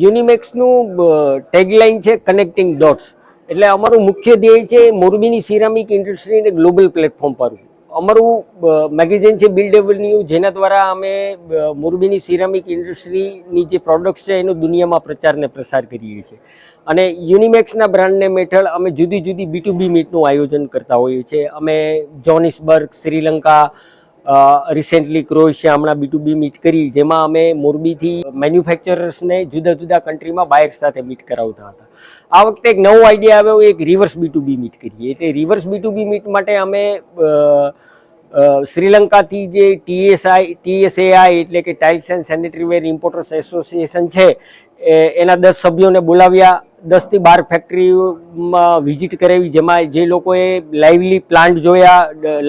યુનિમેક્સનું tagline છે connecting dots એટલે અમારું મુખ્ય ધ્યેય છે મોરબીની સિરામિક ઇન્ડસ્ટ્રીને ગ્લોબલ પ્લેટફોર્મ પર. અમારું મેગેઝિન છે બિલ્ડેબલ ન્યૂ જેના દ્વારા અમે મોરબીની સિરામિક ઇન્ડસ્ટ્રીની જે પ્રોડક્ટ્સ છે એનો દુનિયામાં પ્રચારને પ્રસાર કરીએ છીએ. અને યુનિમેક્સના બ્રાન્ડ નેમ હેઠળ અમે જુદી જુદી બી ટુ બી મીટનું આયોજન કરતા હોઈએ છીએ. અમે જોનિસબર્ગ શ્રીલંકા રિસેન્ટલી ક્રોએશિયા હમણાં બી ટુ બી મીટ કરી, જેમાં અમે મોરબીથી મેન્યુફેક્ચરર્સને જુદા જુદા કન્ટ્રીમાં બાયર્સ સાથે મીટ કરાવતા હતા. આ વખતે એક નવો આઈડિયા આવ્યો, એક reverse B to B meet કરીએ. એટલે reverse B to B meet માટે અમે શ્રીલંકાથી જે ટીએસઆઈ ટીએસએઆઈ એટલે કે tiles and sanitary ware importers association છે એના દસ સભ્યોને બોલાવ્યા. દસથી બાર ફેક્ટરીમાં વિઝિટ કરાવી, જેમાં જે લોકોએ લાઈવલી પ્લાન્ટ જોયા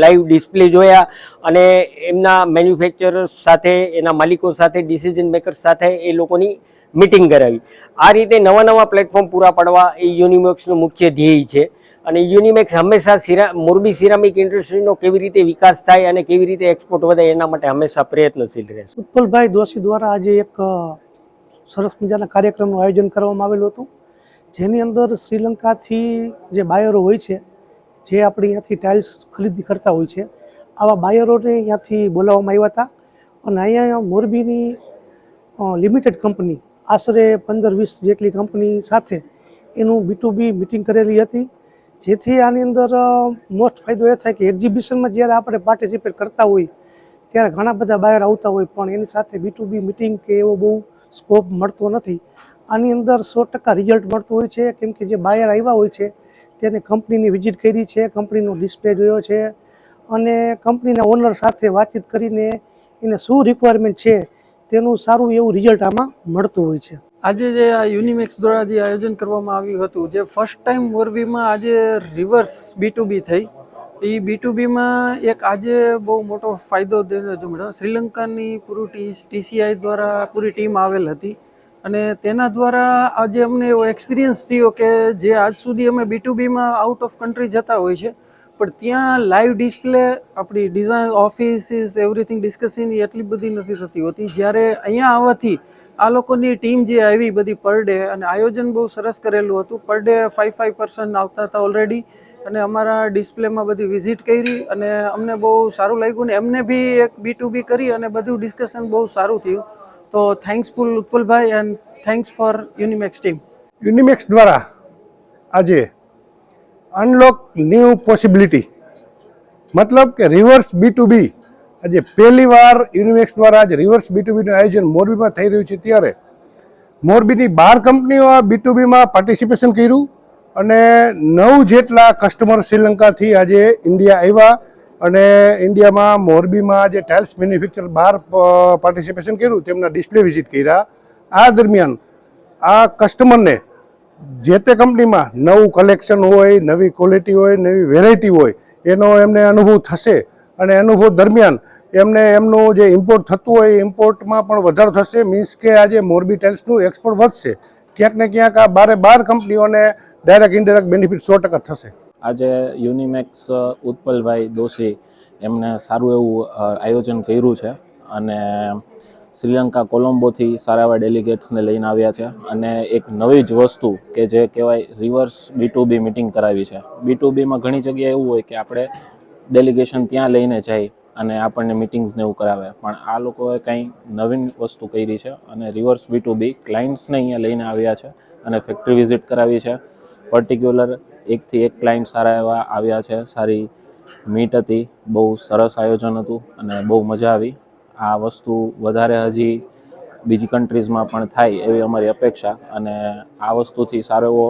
લાઈવ ડિસ્પ્લે જોયા અને એમના મેન્યુફેક્ચરર્સ સાથે, એના માલિકો સાથે, ડિસિઝન મેકર્સ સાથે એ લોકોની મિટિંગ કરાવી. આ રીતે નવા નવા પ્લેટફોર્મ પૂરા પાડવા એ યુનિમેક્સનું મુખ્ય ધ્યેય છે. અને યુનિમેક્સ હંમેશા સિરા, મોરબી સિરામિક ઇન્ડસ્ટ્રીનો કેવી રીતે વિકાસ થાય અને કેવી રીતે એક્સપોર્ટ વધે એના માટે હંમેશા પ્રયત્નશીલ રહેશે. ઉત્પલભાઈ દોશી દ્વારા આજે એક સરસ મજાના કાર્યક્રમનું આયોજન કરવામાં આવેલું હતું. જેની અંદર શ્રીલંકાથી જે બાયરો હોય છે, જે આપણે અહીંયાથી ટાઇલ્સ ખરીદી કરતા હોય છે, આવા બાયરોને અહીંયાથી બોલાવવામાં આવ્યા હતા. અને અહીંયા મોરબીની લિમિટેડ કંપની આશરે પંદર વીસ જેટલી કંપની સાથે એનું બી ટુ બી મિટિંગ કરેલી હતી. જેથી આની અંદર મોસ્ટ ફાયદો એ થાય કે એક્ઝિબિશનમાં જ્યારે આપણે પાર્ટિસિપેટ કરતા હોય, ત્યારે ઘણા બધા બાયર આવતા હોય, પણ એની સાથે બી ટુ બી મિટિંગ કે એવો બહુ સ્કોપ મળતો નથી. આની અંદર સો ટકા રિઝલ્ટ મળતું હોય છે, કેમ કે જે બાયર આવ્યા હોય છે, તેને કંપનીની વિઝિટ કરી છે કંપનીનો ડિસ્પ્લે જોયો છે, અને કંપનીના ઓનર સાથે વાતચીત કરીને એને શું રિક્વાયરમેન્ટ છે, તેનું સારું એવું રિઝલ્ટ આમાં મળતું હોય છે. આજે જે આ યુનિમેક્સ દ્વારા જે આયોજન કરવામાં આવ્યું હતું, જે ફર્સ્ટ ટાઈમ મોરબીમાં આજે રિવર્સ બી ટુ બી થઈ, એ બી ટુ બીમાં એક આજે બહુ મોટો ફાયદો મળ્યો શ્રીલંકાની પૂરી ટી ટીસીઆઈ દ્વારા પૂરી ટીમ આવેલ હતી અને તેના દ્વારા આજે અમને એવો એક્સપિરિયન્સ થયો કે જે આજ સુધી અમે બી ટુ બીમાં આઉટ ઓફ કન્ટ્રી જતા હોય છે, પણ ત્યાં લાઈવ ડિસ્પ્લે આપણી ડિઝાઇન ઓફિસિસ એવરીથિંગ ડિસ્કસિંગ એટલી બધી નથી થતી હોતી. જ્યારે અહીંયા આવવાથી આ લોકોની ટીમ જે આવી બધી પર ડે અને આયોજન બહુ સરસ કરેલું હતું. Per day five five percent આવતા હતા ઓલરેડી અને અમારા ડિસ્પ્લેમાં બધી વિઝિટ કરી અને અમને બહુ સારું લાગ્યું ને એમને બી એક બી ટુ બી કરી અને બધું ડિસ્કશન બહુ સારું થયું. તો thankful ઉત્પલભાઈ and thanks for Unimax team Unimax દ્વારા આજે અનલોક ન્યૂ પોસિબિલિટી મતલબ કે રિવર્સ બી ટુ બી આજે પહેલી વાર યુનિમેક્સ દ્વારા આજે રિવર્સ બી ટુ આયોજન મોરબીમાં થઈ રહ્યું છે ત્યારે મોરબીની બાર કંપનીઓ આ બીટુબીમાં પાર્ટિસિપેશન કર્યું અને નવ જેટલા કસ્ટમર શ્રીલંકાથી આજે ઇન્ડિયા આવ્યા અને ઇન્ડિયામાં મોરબીમાં જે ટાઇલ્સ મેન્યુફેક્ચર બહાર પાર્ટિસિપેશન કર્યું, તેમના ડિસ્પ્લે વિઝિટ કર્યા. આ દરમિયાન આ કસ્ટમરને જે તે કંપનીમાં નવું કલેક્શન હોય, નવી ક્વોલિટી હોય, નવી વેરાયટી હોય, એનો એમને અનુભવ થશે. અને અનુભવ દરમિયાન એમને એમનું જે ઇમ્પોર્ટ થતું હોય એ ઇમ્પોર્ટમાં પણ વધારો થશે. મીન્સ કે આજે મોરબી ટાઇલ્સનું એક્સપોર્ટ વધશે, ક્યાંક ને ક્યાંક આ બારે બાર કંપનીઓને ડાયરેક્ટ ઇનડાયરેક્ટ બેનિફિટ સો ટકા થશે. આજે યુનિમેક્સ ઉત્પલભાઈ દોશી એમને સારું એવું આયોજન કર્યું છે અને શ્રીલંકા કોલંબોથી સારા એવા ડેલિગેટ્સને લઈને આવ્યા છે. અને એક નવી જ વસ્તુ કે જે કહેવાય reverse B to B meeting કરાવી છે. બી ટુ બીમાં ઘણી જગ્યાએ એવું હોય કે આપણે ડેલિગેશન ત્યાં લઈને જાય અને આપણને મિટિંગ્સને એવું કરાવે. પણ આ લોકોએ કંઈ નવીન વસ્તુ કરી છે અને રિવર્સ બી ટુ બી ક્લાયન્ટ્સને અહીંયા લઈને આવ્યા છે અને ફેક્ટરી વિઝિટ કરાવી છે. પર્ટિક્યુલર એકથી એક ક્લાયન્ટ સારા એવા આવ્યા છે. સારી મીટ હતી. બહુ સરસ આયોજન હતું અને બહુ મજા આવી. આ વસ્તુ વધારે હજી બીજી કન્ટ્રીઝમાં પણ થાય એવી અમારી અપેક્ષા અને આ વસ્તુથી સારો એવો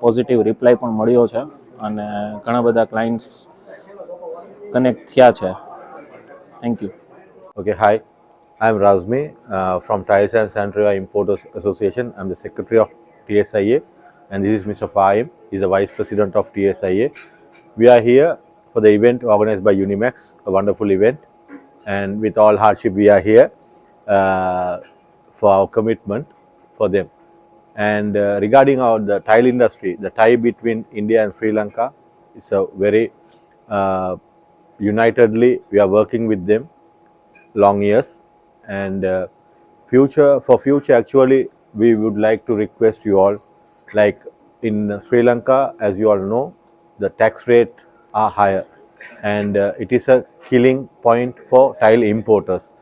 પોઝિટિવ રિપ્લાય પણ મળ્યો છે અને ઘણા બધા ક્લાયન્ટ્સ કનેક્ટ થયા છે thank you Okay, hi. I'm Razmi uh, from Tiles and Sanitary Importers Association. I'm the secretary of TSIA, and this is Mr. Fahim. He's the vice president of TSIA. We are here for the event organized by Unimax, a wonderful event, and with all hardship, we are here uh, for our commitment for them. And uh, regarding our the tile industry, the tie between India and Sri Lanka is a very uh, unitedly we are working with them long years. And uh, future for future actually we would like to request you all, like in Sri Lanka, as you all know, the tax rate are higher, and uh, it is a killing point for tile importers.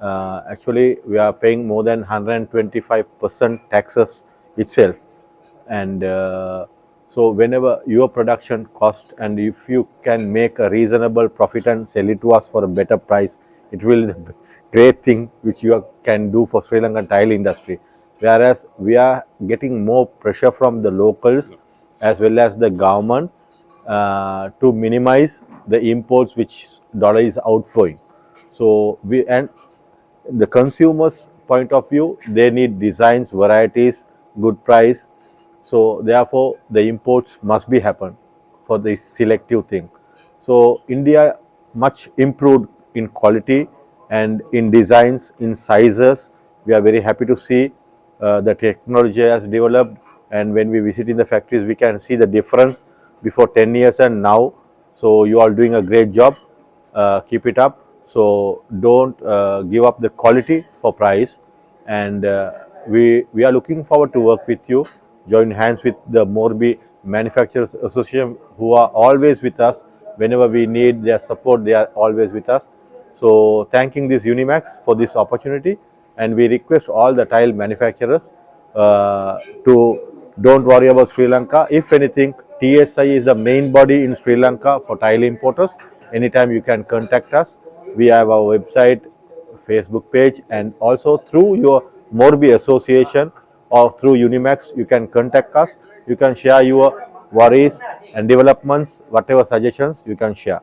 Uh, actually, we are paying more than 125% taxes itself, and uh, so whenever your production cost and if you can make a reasonable profit and sell it to us for a better price, it will great thing which you can do for Sri Lankan tile industry. Whereas we are getting more pressure from the locals as well as the government uh, to minimize the imports which dollar is outflowing. So we and the consumers point of view they need designs varieties good price so therefore the imports must be happen for this selective thing. So india much improved in quality and in designs in sizes. We are very happy to see uh, the technology has developed. And when we visit in the factories we can see the difference before 10 years and now. So you are doing a great job. Uh, keep it up. So don't uh, give up the quality for price. And uh, we we are looking forward to work with you join hands with the morbi manufacturers association who are always with us whenever we need their support they are always with us so thanking this unimax for this opportunity and we request all the tile manufacturers uh, to don't worry about Sri Lanka. If anything, TSI is the main body in Sri Lanka for tile importers. Anytime you can contact us. We have our website, Facebook page, and also through your Morbi Association or through Unimax, you can contact us. You can share your worries and developments, whatever suggestions you can share.